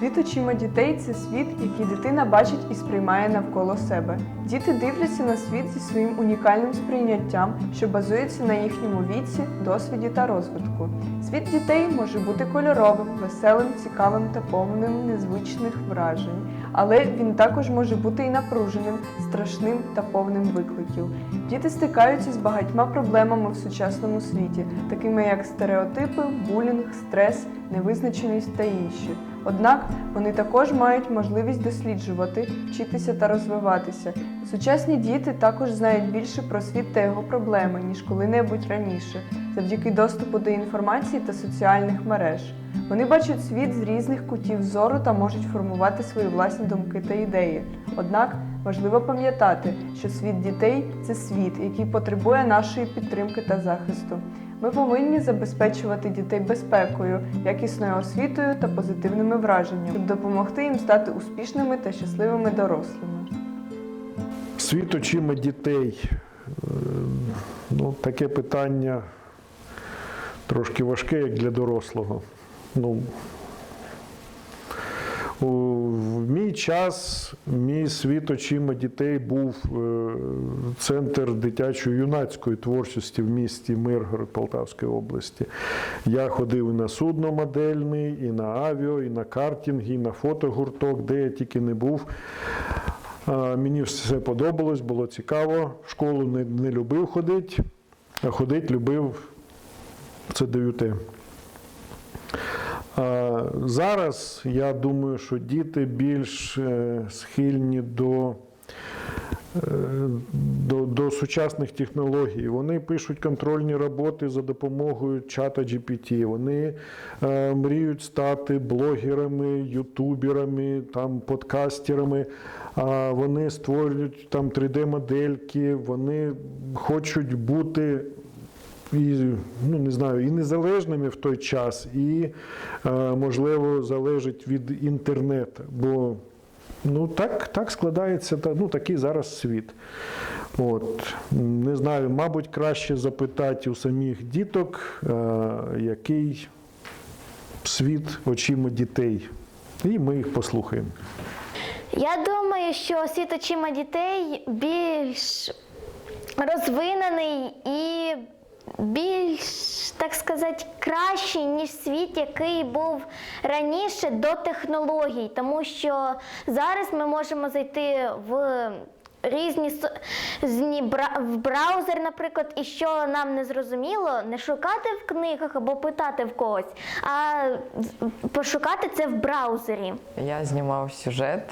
Світ очима дітей це світ, який дитина бачить і сприймає навколо себе. Діти дивляться на світ зі своїм унікальним сприйняттям, що базується на їхньому віці, досвіді та розвитку. Світ дітей може бути кольоровим, веселим, цікавим та повним незвичних вражень, але він також може бути і напруженим, страшним та повним викликів. Діти стикаються з багатьма проблемами в сучасному світі, такими як стереотипи, булінг, стрес, невизначеність та інші. Однак вони також мають можливість досліджувати, вчитися та розвиватися. Сучасні діти також знають більше про світ та його проблеми, ніж коли-небудь раніше, завдяки доступу до інформації та соціальних мереж. Вони бачать світ з різних кутів зору та можуть формувати свої власні думки та ідеї. Однак важливо пам'ятати, що світ дітей це світ, який потребує нашої підтримки та захисту. Ми повинні забезпечувати дітей безпекою, якісною освітою та позитивними враженнями, щоб допомогти їм стати успішними та щасливими дорослими. Світ очима дітей. Е, Ну, таке питання трошки важке, як для дорослого. Ну, в мій час, мій світ очима дітей був е, центр дитячо-юнацької творчості в місті Миргород Полтавської області. Я ходив і на судномодельний, і на авіо, і на картинг, і на фотогурток, де я тільки не був. Мені все подобалось, було цікаво. В школу не, не любив ходити, а ходити любив це ДЮТ. Зараз я думаю, що діти більш е, схильні до, е, до, до сучасних технологій. Вони пишуть контрольні роботи за допомогою чата GPT. Вони е, мріють стати блогерами, ютуберами, там, подкастерами. А вони створюють там 3D-модельки, вони хочуть бути і, ну, не знаю, і незалежними в той час, і, е, можливо, залежить від інтернету. Бо ну, так, так складається ну, такий зараз світ. От. Не знаю, мабуть, краще запитати у самих діток, е, який світ очима дітей. І ми їх послухаємо. Я думаю, що світ очима дітей більш розвинений і більш, так сказати, кращий, ніж світ, який був раніше до технологій. Тому що зараз ми можемо зайти в різні в браузер, наприклад, і що нам не зрозуміло, не шукати в книгах або питати в когось, а пошукати це в браузері. Я знімав сюжет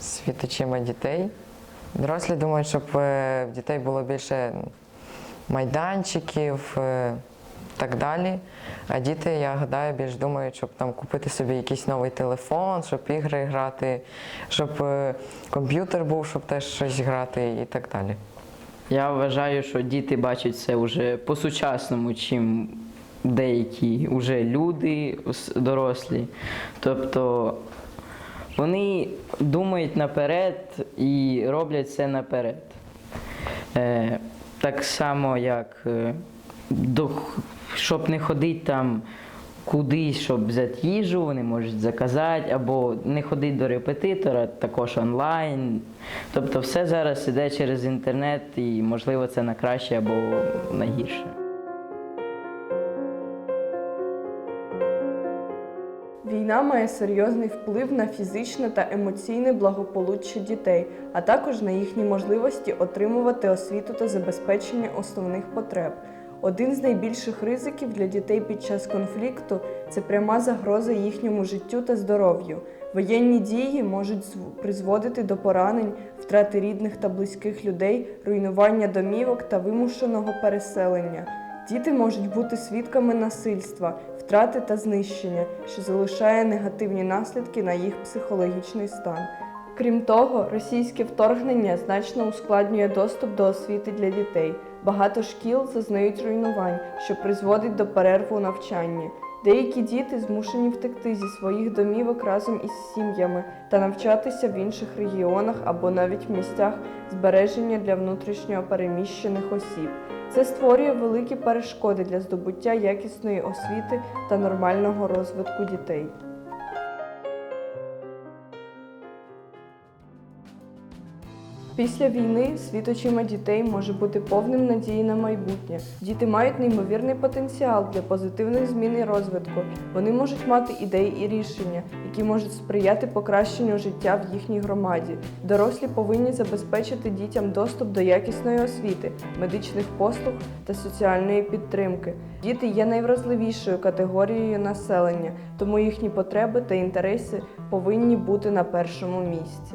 світ очима дітей. Дорослі думають, щоб е, в дітей було більше майданчиків е, так далі. А діти, я гадаю, більш думають, щоб там купити собі якийсь новий телефон, щоб ігри грати, щоб е, комп'ютер був, щоб теж щось грати і так далі. Я вважаю, що діти бачать це вже по-сучасному, чим деякі вже люди дорослі. Тобто вони думають наперед і роблять це наперед. Е, так само, як е, до, щоб не ходити там кудись, щоб взяти їжу, вони можуть заказати, або не ходити до репетитора, також онлайн. Тобто все зараз іде через інтернет і можливо це на краще або на гірше. Війна має серйозний вплив на фізичне та емоційне благополуччя дітей, а також на їхні можливості отримувати освіту та забезпечення основних потреб. Один з найбільших ризиків для дітей під час конфлікту це пряма загроза їхньому життю та здоров'ю. Воєнні дії можуть призводити до поранень, втрати рідних та близьких людей, руйнування домівок та вимушеного переселення. Діти можуть бути свідками насильства, втрати та знищення, що залишає негативні наслідки на їх психологічний стан. Крім того, російське вторгнення значно ускладнює доступ до освіти для дітей. Багато шкіл зазнають руйнувань, що призводить до перерву у навчанні. Деякі діти змушені втекти зі своїх домівок разом із сім'ями та навчатися в інших регіонах або навіть в місцях збереження для внутрішньо переміщених осіб. Це створює великі перешкоди для здобуття якісної освіти та нормального розвитку дітей. Після війни світ очима дітей може бути повним надії на майбутнє. Діти мають неймовірний потенціал для позитивних змін і розвитку. Вони можуть мати ідеї і рішення, які можуть сприяти покращенню життя в їхній громаді. Дорослі повинні забезпечити дітям доступ до якісної освіти, медичних послуг та соціальної підтримки. Діти є найвразливішою категорією населення, тому їхні потреби та інтереси повинні бути на першому місці.